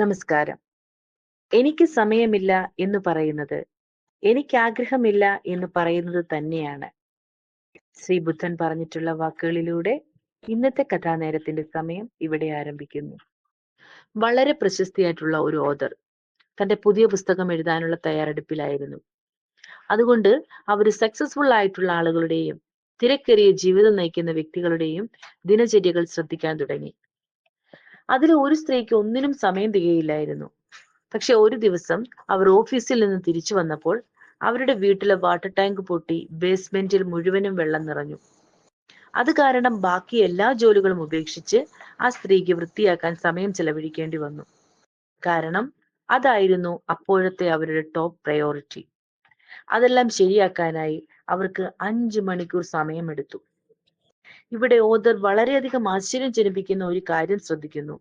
നമസ്കാരം. എനിക്ക് സമയമില്ല എന്ന് പറയുന്നത് എനിക്ക് ആഗ്രഹമില്ല എന്ന് പറയുന്നത് തന്നെയാണ്. ശ്രീ ബുദ്ധൻ പറഞ്ഞിട്ടുള്ള വാക്കുകളിലൂടെ ഇന്നത്തെ കഥാനേരത്തിന്റെ സമയം ഇവിടെ ആരംഭിക്കുന്നു. വളരെ പ്രശസ്തിയായിട്ടുള്ള ഒരു ഓതർ. തന്റെ പുതിയ പുസ്തകം എഴുതാനുള്ള തയ്യാറെടുപ്പിലായിരുന്നു. അതുകൊണ്ട് അവർ സക്സസ്ഫുൾ ആയിട്ടുള്ള ആളുകളുടെയും തിരക്കേറിയ ജീവിതം നയിക്കുന്ന വ്യക്തികളുടെയും ദിനചര്യകൾ ശ്രദ്ധിക്കാൻ തുടങ്ങി. അതിൽ ഒരു സ്ത്രീക്ക് ഒന്നിനും സമയം തികയില്ലായിരുന്നു. പക്ഷെ ഒരു ദിവസം അവർ ഓഫീസിൽ നിന്ന് തിരിച്ചു വന്നപ്പോൾ അവരുടെ വീട്ടിലെ വാട്ടർ ടാങ്ക് പൊട്ടി ബേസ്മെന്റിൽ മുഴുവനും വെള്ളം നിറഞ്ഞു. അത് കാരണം ബാക്കി എല്ലാ ജോലികളും ഉപേക്ഷിച്ച് ആ സ്ത്രീക്ക് വൃത്തിയാക്കാൻ സമയം ചെലവഴിക്കേണ്ടി വന്നു. കാരണം അതായിരുന്നു അപ്പോഴത്തെ അവരുടെ ടോപ്പ് പ്രയോറിറ്റി. അതെല്ലാം ശരിയാക്കാനായി അവർക്ക് അഞ്ചു മണിക്കൂർ സമയമെടുത്തു. ഇവിടെ ഓദർ വളരെയധികം ആശ്ചര്യം ജനിപ്പിക്കുന്ന ഒരു കാര്യം ശ്രദ്ധിക്കുന്നു.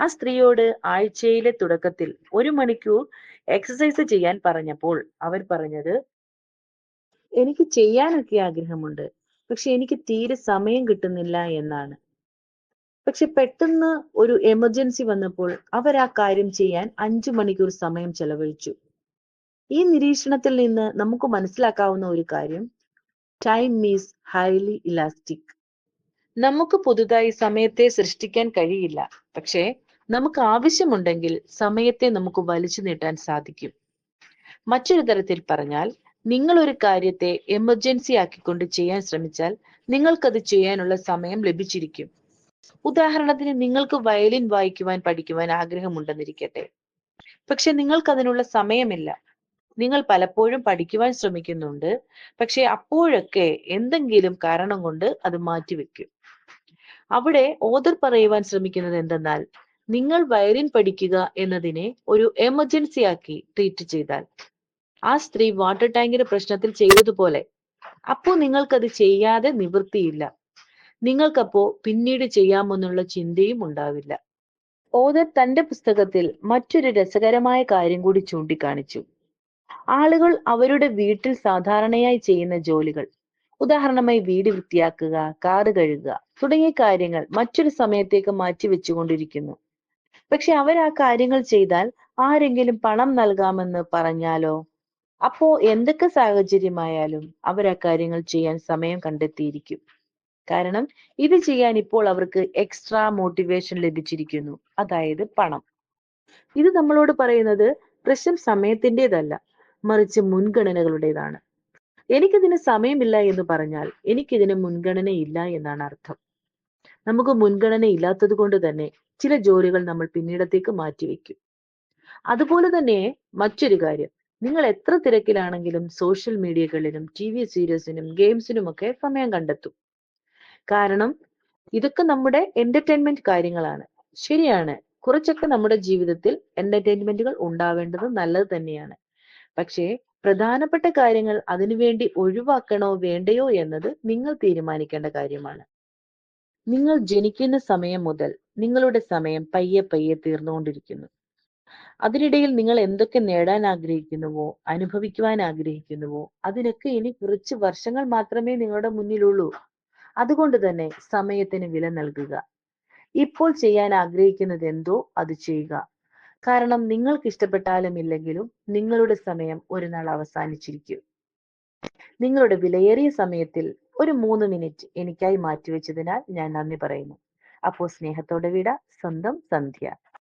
ആ സ്ത്രീയോട് ആഴ്ചയിലെ തുടക്കത്തിൽ ഒരു മണിക്കൂർ എക്സസൈസ് ചെയ്യാൻ പറഞ്ഞപ്പോൾ അവർ പറഞ്ഞത് എനിക്ക് ചെയ്യാനൊക്കെ ആഗ്രഹമുണ്ട് പക്ഷെ എനിക്ക് തീരെ സമയം കിട്ടുന്നില്ല എന്നാണ്. പക്ഷെ പെട്ടെന്ന് ഒരു എമർജൻസി വന്നപ്പോൾ അവർ ആ കാര്യം ചെയ്യാൻ അഞ്ചു മണിക്കൂർ സമയം ചെലവഴിച്ചു. ഈ നിരീക്ഷണത്തിൽ നിന്ന് നമുക്ക് മനസ്സിലാക്കാവുന്ന ഒരു കാര്യം ടൈം ഈസ് ഹൈലി ഇലാസ്റ്റിക് നമുക്ക് പുതുതായി സമയത്തെ സൃഷ്ടിക്കാൻ കഴിയില്ല. പക്ഷേ നമുക്ക് ആവശ്യമുണ്ടെങ്കിൽ സമയത്തെ നമുക്ക് വലിച്ചു നീട്ടാൻ സാധിക്കും. മറ്റൊരു തരത്തിൽ പറഞ്ഞാൽ നിങ്ങൾ ഒരു കാര്യത്തെ എമർജൻസി ആക്കിക്കൊണ്ട് ചെയ്യാൻ ശ്രമിച്ചാൽ നിങ്ങൾക്കത് ചെയ്യാനുള്ള സമയം ലഭിച്ചിരിക്കും. ഉദാഹരണത്തിന് നിങ്ങൾക്ക് വയലിൻ വായിക്കുവാൻ പഠിക്കുവാൻ ആഗ്രഹമുണ്ടെന്നിരിക്കട്ടെ. പക്ഷെ നിങ്ങൾക്ക് അതിനുള്ള സമയമില്ല. നിങ്ങൾ പലപ്പോഴും പഠിക്കുവാൻ ശ്രമിക്കുന്നുണ്ട്. പക്ഷെ അപ്പോഴൊക്കെ എന്തെങ്കിലും കാരണം കൊണ്ട് അത് മാറ്റിവെക്കും. അവിടെ ഓദർ പറയുവാൻ ശ്രമിക്കുന്നത് എന്തെന്നാൽ നിങ്ങൾ വയലിൻ പഠിക്കുക എന്നതിനെ ഒരു എമർജൻസി ആക്കി ട്രീറ്റ് ചെയ്താൽ. ആ സ്ത്രീ വാട്ടർ ടാങ്കിന്റെ പ്രശ്നത്തിൽ ചെയ്തതുപോലെ. അപ്പോ നിങ്ങൾക്കത് ചെയ്യാതെ നിവൃത്തിയില്ല. നിങ്ങൾക്കപ്പോ പിന്നീട് ചെയ്യാമെന്നുള്ള ചിന്തയും ഉണ്ടാവില്ല. ഓദർ തന്റെ പുസ്തകത്തിൽ മറ്റൊരു രസകരമായ കാര്യം കൂടി ചൂണ്ടിക്കാണിച്ചു. ആളുകൾ അവരുടെ വീട്ടിൽ സാധാരണയായി ചെയ്യുന്ന ജോലികൾ. ഉദാഹരണമായി വീട് വൃത്തിയാക്കുക കാറ് കഴുകുക തുടങ്ങിയ കാര്യങ്ങൾ മറ്റൊരു സമയത്തേക്ക് മാറ്റി വെച്ചുകൊണ്ടിരിക്കുന്നു. പക്ഷെ അവർ ആ കാര്യങ്ങൾ ചെയ്താൽ ആരെങ്കിലും പണം നൽകാമെന്ന് പറഞ്ഞാലോ? അപ്പോ എന്തൊക്കെ സാഹചര്യമായാലും അവർ ആ കാര്യങ്ങൾ ചെയ്യാൻ സമയം കണ്ടെത്തിയിരിക്കും. കാരണം ഇത് ചെയ്യാൻ ഇപ്പോൾ അവർക്ക് എക്സ്ട്രാ മോട്ടിവേഷൻ ലഭിച്ചിരിക്കുന്നു. അതായത് പണം. ഇത് നമ്മളോട് പറയുന്നത് പ്രശ്നം സമയത്തിന്റെതല്ല. മറിച്ച് മുൻഗണനകളുടേതാണ്. എനിക്കിതിന് സമയമില്ല എന്ന് പറഞ്ഞാൽ എനിക്കിതിന് മുൻഗണനയില്ല എന്നാണ് അർത്ഥം. നമുക്ക് മുൻഗണന ഇല്ലാത്തത് കൊണ്ട് തന്നെ ചില ജോലികൾ നമ്മൾ പിന്നീടത്തേക്ക് മാറ്റിവെക്കും. അതുപോലെ തന്നെ മറ്റൊരു കാര്യം. നിങ്ങൾ എത്ര തിരക്കിലാണെങ്കിലും സോഷ്യൽ മീഡിയകളിലും ടി വി സീരീസിനും ഗെയിംസിനും ഒക്കെ സമയം കണ്ടെത്തും. കാരണം ഇതൊക്കെ നമ്മുടെ എന്റർടൈൻമെന്റ് കാര്യങ്ങളാണ്. ശരിയാണ് കുറച്ചൊക്കെ നമ്മുടെ ജീവിതത്തിൽ എന്റർടൈൻമെന്റുകൾ ഉണ്ടാവേണ്ടത് നല്ലത് തന്നെയാണ്. പക്ഷേ പ്രധാനപ്പെട്ട കാര്യങ്ങൾ അതിനുവേണ്ടി ഒഴിവാക്കണോ വേണ്ടയോ എന്നത് നിങ്ങൾ തീരുമാനിക്കേണ്ട കാര്യമാണ്. നിങ്ങൾ ജനിക്കുന്ന സമയം മുതൽ നിങ്ങളുടെ സമയം പയ്യെ പയ്യെ തീർന്നുകൊണ്ടിരിക്കുന്നു. അതിനിടയിൽ നിങ്ങൾ എന്തൊക്കെ നേടാൻ ആഗ്രഹിക്കുന്നുവോ അനുഭവിക്കുവാൻ ആഗ്രഹിക്കുന്നുവോ അതിനൊക്കെ ഇനി കുറച്ച് വർഷങ്ങൾ മാത്രമേ നിങ്ങളുടെ മുന്നിലുള്ളൂ. അതുകൊണ്ട് തന്നെ സമയത്തിന് വില നൽകുക. ഇപ്പോൾ ചെയ്യാൻ ആഗ്രഹിക്കുന്നത് എന്തോ അത് ചെയ്യുക. കാരണം നിങ്ങൾക്ക് ഇഷ്ടപ്പെട്ടാലും ഇല്ലെങ്കിലും നിങ്ങളുടെ സമയം ഒരു നാൾ അവസാനിച്ചിരിക്കും. നിങ്ങളുടെ വിലയേറിയ സമയത്തിൽ ഒരു മൂന്ന് മിനിറ്റ് എനിക്കായി മാറ്റിവെച്ചതിനാൽ ഞാൻ നന്ദി പറയുന്നു. അപ്പോ സ്നേഹത്തോടെ വിട. സ്വന്തം സന്ധ്യ.